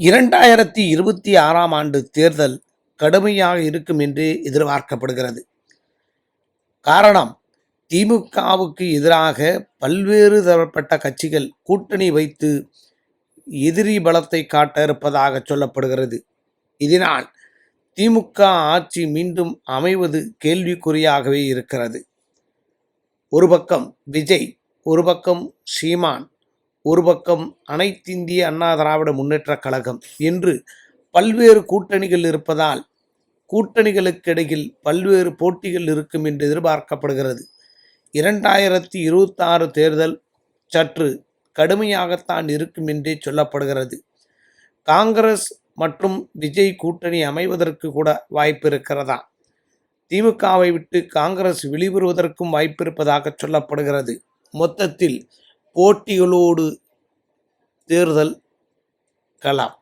இரண்டாயிரத்தி இருபத்தி ஆறாம் ஆண்டு தேர்தல் கடுமையாக இருக்கும் என்று எதிர்பார்க்கப்படுகிறது. காரணம் திமுகவுக்கு எதிராக பல்வேறு தரப்பட்ட கட்சிகள் கூட்டணி வைத்து எதிரி பலத்தை காட்ட இருப்பதாக சொல்லப்படுகிறது. இதனால் திமுக ஆட்சி மீண்டும் அமைவது கேள்விக்குறியாகவே இருக்கிறது. ஒரு பக்கம் விஜய் ஒரு பக்கம் சீமான் ஒரு பக்கம் அனைத்திந்திய அண்ணா திராவிட முன்னேற்றக் கழகம் என்று பல்வேறு கூட்டணிகள் இருப்பதால் கூட்டணிகளுக்கிடையில் பல்வேறு போட்டிகள் இருக்கும் என்று எதிர்பார்க்கப்படுகிறது. இரண்டாயிரத்தி இருபத்தாறு தேர்தல் சற்று கடுமையாகத்தான் இருக்கும் என்றே சொல்லப்படுகிறது. காங்கிரஸ் மற்றும் விஜய் கூட்டணி அமைவதற்கு கூட வாய்ப்பு இருக்கிறதா? திமுகவை விட்டு காங்கிரஸ் வெளிவருவதற்கும் வாய்ப்பு இருப்பதாக சொல்லப்படுகிறது. மொத்தத்தில் போட்டிகளோடு தேர்தல் களம்